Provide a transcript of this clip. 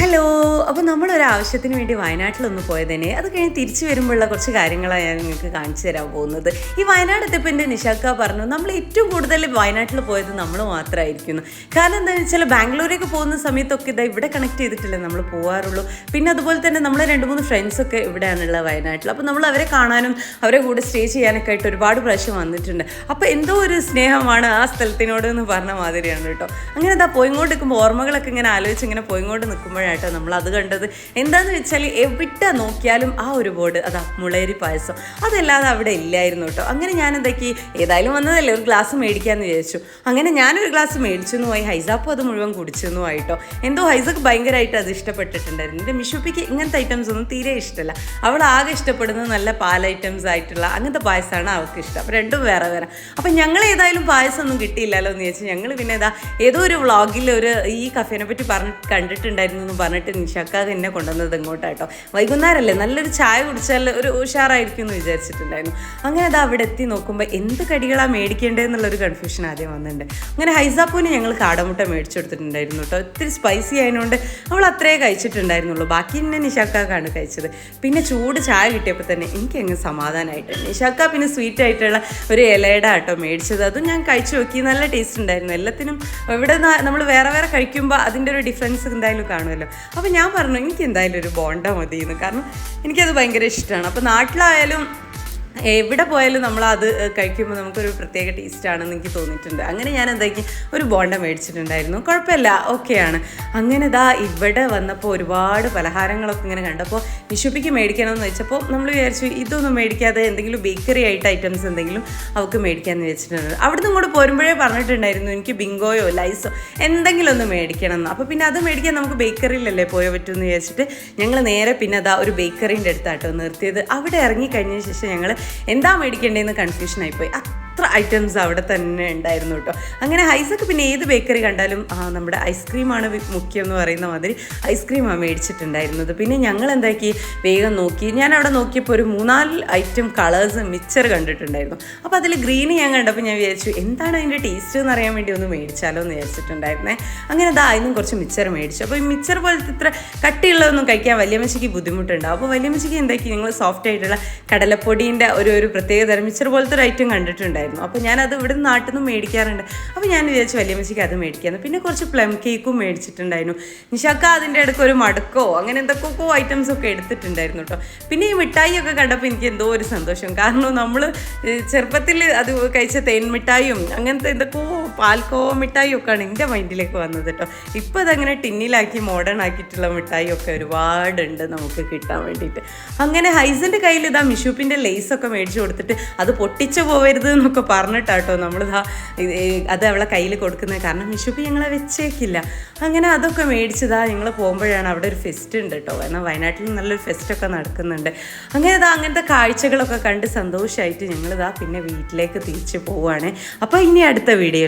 Hello അപ്പോൾ നമ്മളൊരു ആവശ്യത്തിന് വേണ്ടി വയനാട്ടിലൊന്ന് പോയതിനെ. അത് കഴിഞ്ഞ് തിരിച്ചു വരുമ്പോഴുള്ള കുറച്ച് കാര്യങ്ങളാണ് ഞാൻ നിങ്ങൾക്ക് കാണിച്ചു തരാൻ പോകുന്നത്. ഈ വയനാട് എത്തിയപ്പോൾ എന്റെ നിഷാക്ക പറഞ്ഞു നമ്മൾ ഏറ്റവും കൂടുതൽ വയനാട്ടിൽ പോയത് നമ്മൾ മാത്രമായിരിക്കുന്നു കാരണം എന്താണെന്ന് വെച്ചാൽ ബാംഗ്ലൂരേക്ക് പോകുന്ന സമയത്തൊക്കെ ഇതാ ഇവിടെ കണക്ട് ചെയ്തിട്ടില്ലേ നമ്മൾ പോകാറുള്ളൂ പിന്നെ അതുപോലെ തന്നെ നമ്മൾ രണ്ട് മൂന്ന് ഫ്രണ്ട്സൊക്കെ ഇവിടെയാണുള്ളത് വയനാട്ടിൽ അപ്പോൾ നമ്മൾ അവരെ കാണാനും അവരെ കൂടെ സ്റ്റേ ചെയ്യാനൊക്കെ ആയിട്ട് ഒരുപാട് പ്രാവശ്യം വന്നിട്ടുണ്ട്. അപ്പോൾ എന്തോ ഒരു സ്നേഹമാണ് ആ സ്ഥലത്തിനോട് എന്ന് പറഞ്ഞ മാതിരിയാണ് കേട്ടോ. അങ്ങനെ ഇതാ പോയിങ്ങോട്ട് നിൽക്കുമ്പോൾ ഓർമ്മകളൊക്കെ ഇങ്ങനെ ആലോചിച്ച് ഇങ്ങനെ പോയിങ്ങോട്ട് നിൽക്കുമ്പോഴാട്ടോ നമ്മൾ അത് കണ്ടത്. എന്താണെന്ന് വെച്ചാൽ എവിടെ നോക്കിയാലും ആ ഒരു ബോർഡ് അതാ മുളേരി പായസം. അതല്ലാതെ അവിടെ ഇല്ലായിരുന്നു കേട്ടോ. അങ്ങനെ ഞാൻ എന്താക്കി ഏതായാലും വന്നതല്ലേ ഒരു ഗ്ലാസ് മേടിക്കാമെന്ന് വിചാരിച്ചു. അങ്ങനെ ഞാനൊരു ഗ്ലാസ് മേടിച്ചെന്നു പോയി. ഹൈസാപ്പും അത് മുഴുവൻ കുടിച്ചെന്നു ആയിട്ടോ എന്തോ ഹൈസക്ക് ഭയങ്കരമായിട്ട് അത് ഇഷ്ടപ്പെട്ടിട്ടുണ്ടായിരുന്നു. എന്റെ മിഷുപ്പിക്ക് ഇങ്ങനത്തെ ഐറ്റംസ് ഒന്നും തീരെ ഇഷ്ടമല്ല അവൾ ആകെ ഇഷ്ടപ്പെടുന്നത് നല്ല പാൽ ഐറ്റംസ് ആയിട്ടുള്ള അങ്ങനത്തെ പായസമാണ് അവൾക്ക് ഇഷ്ടം. അപ്പം രണ്ടും വേറെ വേറെ. അപ്പം ഞങ്ങൾ ഏതായാലും പായസം ഒന്നും കിട്ടിയില്ലല്ലോ എന്ന് ചോദിച്ചാൽ ഞങ്ങൾ പിന്നെ ഏതാ ഏതോ ഒരു വ്ളോഗിൽ ഒരു ഈ കഫേനെ പറ്റി പറഞ്ഞ് കണ്ടിട്ടുണ്ടായിരുന്നു പറഞ്ഞിട്ട് നിഷാക്കാതെ എന്നെ കൊണ്ടുവന്നത് ഇങ്ങോട്ടാട്ടോ. വൈകുന്നേരമല്ലേ നല്ലൊരു ചായ കുടിച്ചാൽ ഒരു ഉഷാറായിരിക്കും എന്ന് വിചാരിച്ചിട്ടുണ്ടായിരുന്നു. അങ്ങനെ അത് അവിടെ എത്തി നോക്കുമ്പോൾ എന്ത് കടികളാണ് മേടിക്കേണ്ടതെന്നുള്ളൊരു കൺഫ്യൂഷൻ ആദ്യം വന്നിട്ടുണ്ട്. അങ്ങനെ ഹൈസാപ്പൂന് ഞങ്ങൾ കാടമുട്ട മേടിച്ചു കൊടുത്തിട്ടുണ്ടായിരുന്നു കേട്ടോ. ഒത്തിരി സ്പൈസി ആയതുകൊണ്ട് അവൾ അത്രേ കഴിച്ചിട്ടുണ്ടായിരുന്നുള്ളൂ. ബാക്കി എന്നെ നിഷാക്കാക്കാണ് കഴിച്ചത്. പിന്നെ ചൂട് ചായ കിട്ടിയപ്പോൾ തന്നെ എനിക്ക് അങ്ങ് സമാധാനമായിട്ടുണ്ട് നിഷാക്ക പിന്നെ സ്വീറ്റ് ആയിട്ടുള്ള ഒരു ഇലയുടെ ആട്ടോ മേടിച്ചത്. അതും ഞാൻ കഴിച്ചു നോക്കി. നല്ല ടേസ്റ്റ് ഉണ്ടായിരുന്നു. എല്ലാത്തിനും ഇവിടെ നമ്മൾ വേറെ വേറെ കഴിക്കുമ്പോൾ അതിന്റെ ഒരു ഡിഫറൻസ് എന്തായാലും കാണുമല്ലോ. അപ്പോൾ ഞാൻ പറഞ്ഞു എനിക്ക് എന്തായാലും ഒരു ബോണ്ട മതി എന്ന് കാരണം എനിക്കത് ഭയങ്കര ഇഷ്ടമാണ് അപ്പോൾ നാട്ടിലായാലും എവിടെ പോയാലും നമ്മൾ അത് കഴിക്കുമ്പോൾ നമുക്കൊരു പ്രത്യേക ടേസ്റ്റാണെന്ന് എനിക്ക് തോന്നിയിട്ടുണ്ട്. അങ്ങനെ ഞാൻ എന്താക്കി ഒരു ബോണ്ട മേടിച്ചിട്ടുണ്ടായിരുന്നു. കുഴപ്പമില്ല ഓക്കെയാണ്. അങ്ങനെ ഇതാ ഇവിടെ വന്നപ്പോൾ ഒരുപാട് പലഹാരങ്ങളൊക്കെ ഇങ്ങനെ കണ്ടപ്പോൾ വിഷുപ്പിക്ക് മേടിക്കണമെന്ന് വെച്ചപ്പോൾ നമ്മൾ വിചാരിച്ചു ഇതൊന്നും മേടിക്കാതെ എന്തെങ്കിലും ബേക്കറി ആയിട്ട് ഐറ്റംസ് എന്തെങ്കിലും അവൾക്ക് മേടിക്കാമെന്ന് വെച്ചിട്ടുണ്ട്. അവിടുന്ന് ഇങ്ങോട്ട് പോരുമ്പോഴേ പറഞ്ഞിട്ടുണ്ടായിരുന്നു എനിക്ക് ബിങ്കോയോ ലൈസോ എന്തെങ്കിലും ഒന്ന് മേടിക്കണം എന്ന് അപ്പോൾ പിന്നെ അത് മേടിക്കാൻ നമുക്ക് ബേക്കറിയിലല്ലേ പോയോ പറ്റുമെന്ന് വിചാരിച്ചിട്ട് ഞങ്ങൾ നേരെ പിന്നെ അതാ ഒരു ബേക്കറിന്റെ അടുത്താട്ടോ നിർത്തിയത്. അവിടെ ഇറങ്ങി ഇറങ്ങിക്കഴിഞ്ഞ ശേഷം ഞങ്ങൾ എന്താ മേടിക്കേണ്ടതെന്ന് കൺഫ്യൂഷൻ ആയിപ്പോയി. അത്ര ഐറ്റംസ് അവിടെ തന്നെ ഉണ്ടായിരുന്നു കേട്ടോ. അങ്ങനെ ഹൈസൊക്കെ പിന്നെ ഏത് ബേക്കറി കണ്ടാലും നമ്മുടെ ഐസ്ക്രീമാണ് മുഖ്യം എന്ന് പറയുന്ന മാതിരി ഐസ്ക്രീമാണ് മേടിച്ചിട്ടുണ്ടായിരുന്നത്. പിന്നെ ഞങ്ങൾ എന്താക്കി? വേഗം നോക്കി. ഞാൻ അവിടെ നോക്കിയപ്പോൾ ഒരു മൂന്നാൽ ഐറ്റം കളേഴ്സ് മിക്സർ കണ്ടിട്ടുണ്ടായിരുന്നു. അപ്പോൾ അതിൽ ഗ്രീൻ ഞാൻ കണ്ടപ്പോൾ ഞാൻ വിചാരിച്ചു എന്താണ് അതിന്റെ ടേസ്റ്റ് എന്ന് അറിയാൻ വേണ്ടി ഒന്ന് മേടിച്ചാലോ എന്ന് വിചാരിച്ചിട്ടുണ്ടായിരുന്നേ. അങ്ങനെ അതാ ഇന്നും കുറച്ച് മിക്സർ മേടിച്ചു. അപ്പോൾ ഈ മിക്സർ പോലത്തെ ഇത്ര കട്ടിയുള്ളതൊന്നും കഴിക്കാൻ വലിയമ്മച്ചിക്ക് ബുദ്ധിമുട്ടുണ്ടാവും. അപ്പോൾ വലിയമ്മച്ചിക്ക് എന്താക്കി? നിങ്ങൾ സോഫ്റ്റ് ആയിട്ടുള്ള കടലപ്പൊടീന്റെ ഒരു ഒരു പ്രത്യേക തരം മിക്സർ പോലത്തെ ഒരു ഐറ്റം കണ്ടിട്ടുണ്ടായിരുന്നു. അപ്പോൾ ഞാനത് ഇവിടെ നിന്ന് നാട്ടിൽ നിന്ന് മേടിക്കാറുണ്ട്. അപ്പോൾ ഞാൻ വിചാരിച്ചു വലിയ വലിയമ്മച്ചിക്ക് അത് മേടിക്കാമെന്ന് പിന്നെ കുറച്ച് പ്ലം കേക്കും മേടിച്ചിട്ടുണ്ടായിരുന്നു. നിഷാക്ക അതിന്റെ ഇടയ്ക്ക് ഒരു മടക്കോ? അങ്ങനെ എന്തൊക്കെയൊക്കെ ഐറ്റംസ് ഒക്കെ എടുത്തിട്ടുണ്ടായിരുന്നു കേട്ടോ പിന്നെ ഈ മിഠായിയൊക്കെ കണ്ടപ്പോൾ എനിക്ക് എന്തോ ഒരു സന്തോഷം. കാരണം നമ്മൾ ചെറുപ്പത്തിൽ അത് കഴിച്ച തേൻ മിഠായിയും അങ്ങനത്തെ എന്തൊക്കെയോ പാൽക്കോ മിഠായി ആണ് എന്റെ മൈൻഡിലേക്ക് വന്നത് കേട്ടോ. ഇപ്പോൾ അതങ്ങനെ ടിന്നിലാക്കി മോഡേൺ ആക്കിയിട്ടുള്ള മിഠായി ഒക്കെ ഒരുപാടുണ്ട് നമുക്ക് കിട്ടാൻ വേണ്ടിയിട്ട്. അങ്ങനെ ഹൈസന്റെ കയ്യിൽ ഇതാ മിഷൂപ്പിന്റെ ലേസൊക്കെ മേടിച്ചു കൊടുത്തിട്ട് അത് പൊട്ടിച്ചു പോവരുത് എന്നൊക്കെ പറഞ്ഞിട്ടാട്ടോ നമ്മളിതാ അത് അവളെ കയ്യിൽ കൊടുക്കുന്നത്. കാരണം മിഷൂപ്പ് ഞങ്ങളെ വെച്ചേക്കില്ല. അങ്ങനെ അതൊക്കെ മേടിച്ചതാ ഞങ്ങൾ പോകുമ്പോഴാണ് അവിടെ ഒരു ഫെസ്റ്റ് ഉണ്ട് കേട്ടോ. കാരണം വയനാട്ടിൽ നല്ലൊരു ഫെസ്റ്റൊക്കെ നടക്കുന്നുണ്ട്. അങ്ങനെ ഇതാ അങ്ങനത്തെ കാഴ്ചകളൊക്കെ കണ്ട് സന്തോഷമായിട്ട് ഞങ്ങളിതാ പിന്നെ വീട്ടിലേക്ക് തിരിച്ചു പോവുകയാണ് അപ്പോൾ ഇനി അടുത്ത വീഡിയോ